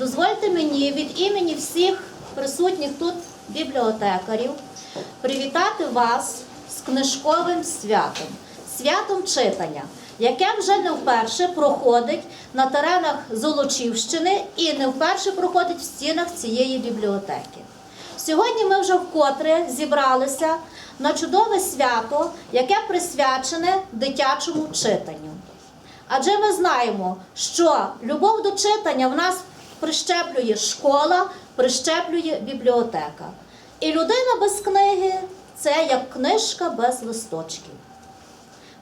дозвольте мені від імені всіх присутніх тут бібліотекарів привітати вас з книжковим святом, святом читання, яке вже не вперше проходить на теренах Золочівщини і не вперше проходить в стінах цієї бібліотеки. Сьогодні ми вже вкотре зібралися на чудове свято, яке присвячене дитячому читанню. Адже ми знаємо, що любов до читання в нас прищеплює школа, прищеплює бібліотека. І людина без книги це як книжка без листочків.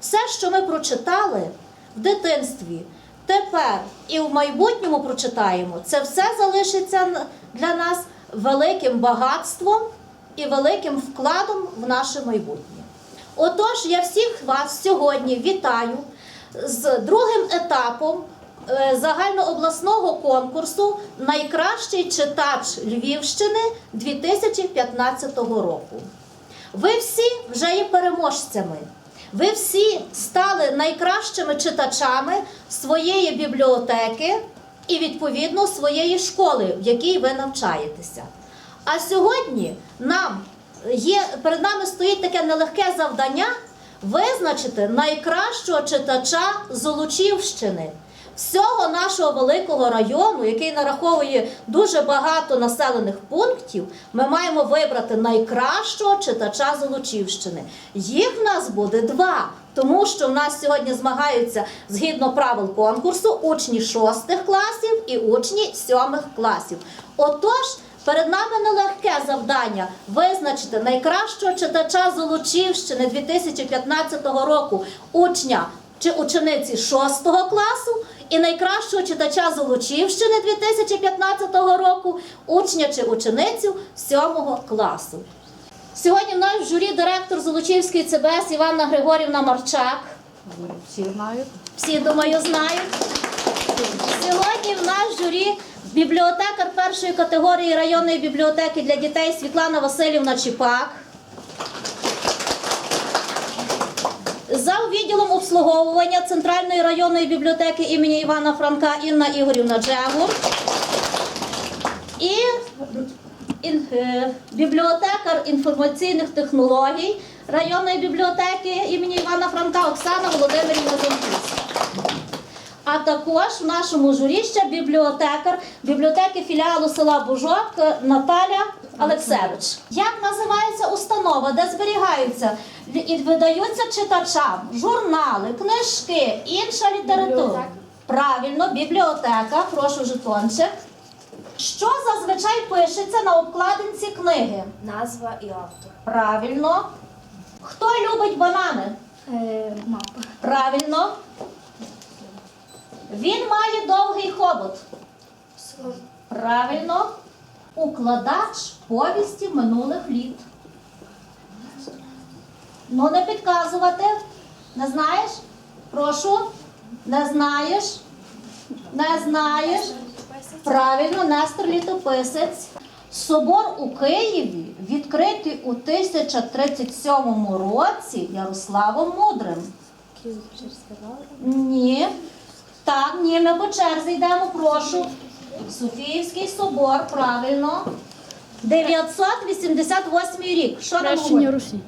Все, що ми прочитали в дитинстві, тепер і в майбутньому прочитаємо, це все залишиться для нас великим багатством і великим вкладом в наше майбутнє. Отож, я всіх вас сьогодні вітаю з другим етапом загальнообласного конкурсу Найкращий читач Львівщини 2015 року. Ви всі вже є переможцями. Ви всі стали найкращими читачами своєї бібліотеки і, відповідно, своєї школи, в якій ви навчаєтеся. А сьогодні нам є, перед нами стоїть таке нелегке завдання визначити найкращого читача Золочівщини. Всього нашого великого району, який нараховує дуже багато населених пунктів, ми маємо вибрати найкращого читача Золочівщини. Їх в нас буде два, тому що в нас сьогодні змагаються згідно правил конкурсу учні шостих класів і учні сьомих класів. Отож, Перед нами нелегке завдання визначити найкращого читача Золочівщини 2015 року учня чи учениці 6 класу і найкращого читача Золочівщини 2015 року учня чи ученицю 7 класу. Сьогодні в нас в журі директор Золочівської ЦБС Іванна Григорівна Марчак. Всі знають. Всі, думаю, знають. Сьогодні в нас в журі бібліотекар першої категорії районної бібліотеки для дітей Світлана Васильівна Чіпак. За відділом обслуговування Центральної районної бібліотеки імені Івана Франка Інна Ігорівна Джегур. І е, бібліотекар інформаційних технологій районної бібліотеки імені Івана Франка Оксана Володимирівна Зонківська. А також в нашому журі ще бібліотекар бібліотеки філіалу села Бужок Наталя Олексевич. Як називається установа, де зберігаються і видаються читачам журнали, книжки, інша література? Бібліотека. Правильно, бібліотека, прошу жетончик. Що зазвичай пишеться на обкладинці книги? Назва і автор. Правильно. Хто любить банани? Е, мапа. Правильно. Він має довгий хобот. Правильно. Укладач повісті минулих літ. Ну, не підказувати. Не знаєш? Прошу. Не знаєш? Не знаєш? Правильно, Нестор Літописець. Собор у Києві відкритий у 1037 році Ярославом Мудрим. Ні. Так, ні, ми по черзі йдемо, прошу. Софіївський собор, правильно. 988 рік. Що Хрещення говорить? Русі.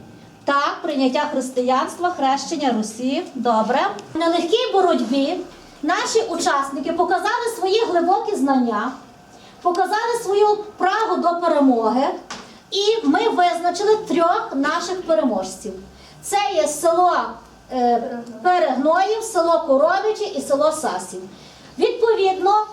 Так, прийняття християнства, хрещення Русі. Добре. В нелегкій боротьбі наші учасники показали свої глибокі знання, показали свою прагу до перемоги, і ми визначили трьох наших переможців. Це є село Перегноїв, село Коровичі і село Сасів. Відповідно,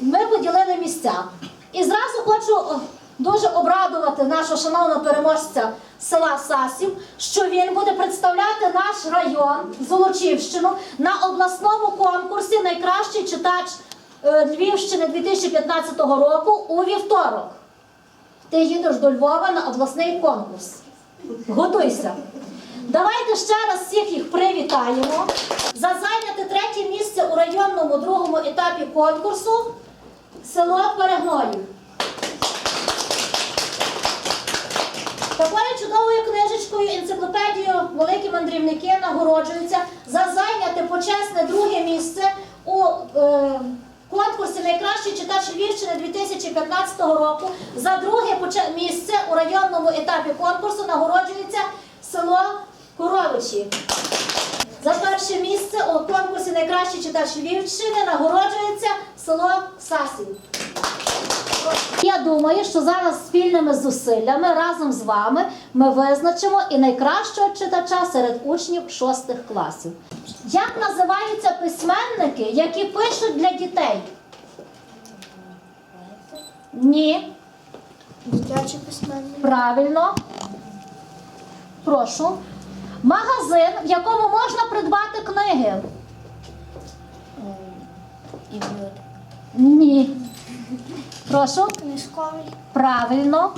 ми поділили місця. І зразу хочу дуже обрадувати нашого шановного переможця села Сасів, що він буде представляти наш район Золочівщину на обласному конкурсі Найкращий читач е, Львівщини 2015 року у вівторок. Ти їдеш до Львова на обласний конкурс. Готуйся. Давайте ще раз всіх їх привітаємо за зайняте третє місце у районному другому етапі конкурсу село Перегноїв. Такою чудовою книжечкою, енциклопедією Великі мандрівники нагороджуються за зайняте почесне друге місце у е, конкурсі найкращий читач Львівщини 2015 року. За друге місце у районному етапі конкурсу нагороджується село Коровичі. За перше місце у конкурсі Найкращий читач Львівщини нагороджується село Сасів. Я думаю, що зараз спільними зусиллями разом з вами ми визначимо і найкращого читача серед учнів шостих класів. Як називаються письменники, які пишуть для дітей? Ні, Дитячий письменник. правильно. Прошу. Магазин, в якому можна придбати книги. Ні. Прошу. Книжковий. Правильно.